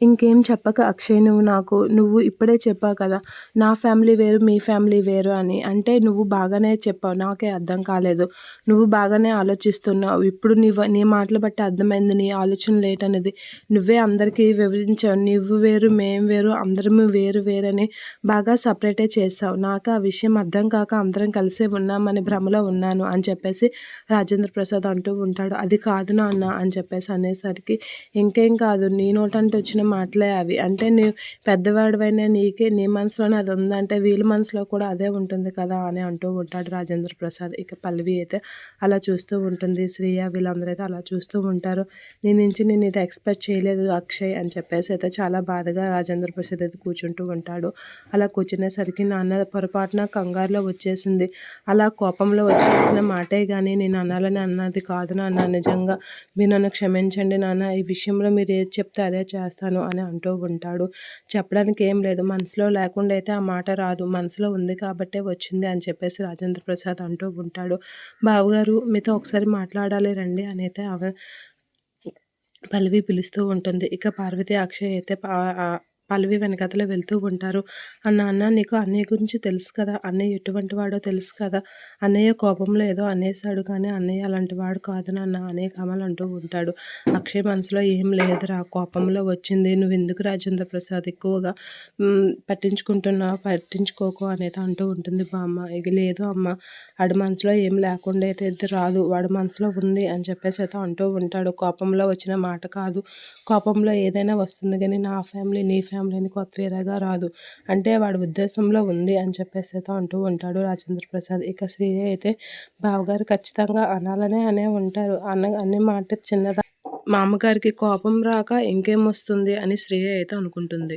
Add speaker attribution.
Speaker 1: ఇంకేం చెప్పక అక్షయ్ నువ్వు నాకు నువ్వు ఇప్పుడే చెప్పావు కదా నా ఫ్యామిలీ వేరు మీ ఫ్యామిలీ వేరు అని. అంటే నువ్వు బాగానే చెప్పావు నాకే అర్థం కాలేదు. నువ్వు బాగానే ఆలోచిస్తున్నావు. ఇప్పుడు నీ నీ మాటలు బట్టి అర్థమైంది నీ ఆలోచన లేట్ అనేది నువ్వే అందరికీ వివరించావు. నువ్వు వేరు మేము వేరు అందరం వేరు వేరని బాగా సపరేటే చేస్తావు నాకు ఆ విషయం అర్థం కాక అందరం కలిసే ఉన్నామని భ్రమలో ఉన్నాను అని చెప్పేసి రాజేంద్ర ప్రసాద్ అంటూ ఉంటాడు. అది కాదు నాన్న అని చెప్పేసి అనేసరికి ఇంకేం కాదు నీ నోటంటే వచ్చిన మాటలే అవి అంటే నీ పెద్దవాడివైనా నీకే నీ మనసులోనే అది ఉందంటే వీళ్ళ మనసులో కూడా అదే ఉంటుంది కదా అని అంటూ ఉంటాడు రాజేంద్ర ప్రసాద్. ఇక పల్లవి అయితే అలా చూస్తూ ఉంటుంది. శ్రీయ వీళ్ళందరూ అయితే అలా చూస్తూ ఉంటారు. నీ నుంచి నేను ఇది ఎక్స్పెక్ట్ చేయలేదు అక్షయ్ అని చెప్పేసి అయితే చాలా బాధగా రాజేంద్ర ప్రసాద్ అయితే కూర్చుంటూ ఉంటాడు. అలా కూర్చునేసరికి నాన్న పొరపాటున కంగారులో వచ్చేసింది. అలా కోపంలో వచ్చేసిన మాటే కానీ నేను అనాలని అన్నది కాదు నాన్న. నిజంగా మీరు నన్ను క్షమించండి నాన్న. ఈ విషయంలో మీరు ఏది చెప్తే అదే చేస్తాను. అని అంటూ ఉంటాడు. చెప్పడానికి ఏం లేదు. మనసులో లేకుండా అయితే ఆ మాట రాదు. మనసులో ఉంది కాబట్టే వచ్చింది అని చెప్పేసి రాజేంద్ర ప్రసాద్ అంటూ ఉంటాడు. బావగారు మీతో ఒకసారి మాట్లాడాలి రండి అని అయితే అవ పల్లవి పిలుస్తూ ఉంటుంది. ఇక పార్వతి అక్షయ్ అయితే పల్లవి వెనకతలే వెళ్తూ ఉంటారు. అన్న అన్న నీకు అన్నయ్య గురించి తెలుసు కదా? అన్నయ్య ఎటువంటి వాడో తెలుసు కదా? అన్నయ్య కోపంలో ఏదో అనేసాడు కానీ అన్నయ్య అలాంటి వాడు కాదని అన్న అనే కమల్ అంటూ ఉంటాడు. అక్షయ్ మనసులో ఏం లేదురా కోపంలో వచ్చింది. నువ్వు ఎందుకు రాజేంద్ర ప్రసాద్ ఎక్కువగా పట్టించుకుంటున్నావు? పట్టించుకోకు అనేది అంటూ ఉంటుంది బామ్మ. ఇది లేదు అమ్మ వాడి మనసులో ఏం లేకుండా అయితే ఇది రాదు. వాడి మనసులో ఉంది అని చెప్పేసి అయితే అంటూ ఉంటాడు. కోపంలో వచ్చిన మాట కాదు. కోపంలో ఏదైనా వస్తుంది కానీ నా ఫ్యామిలీ నీ ఫ్యామిలీ ఫ్యామిలీని కొత్త వేరేగా రాదు. అంటే వాడి ఉద్దేశంలో ఉంది అని చెప్పేసి అయితే అంటూ ఉంటాడు రాజేంద్ర ప్రసాద్ ఇక శ్రీయ అయితే బావగారు ఖచ్చితంగా అనాలనే అనే ఉంటారు. అన్న అన్ని మాట చిన్నదా? మా అమ్మగారికి కోపం రాక ఇంకేం వస్తుంది అని శ్రేయ అయితే అనుకుంటుంది.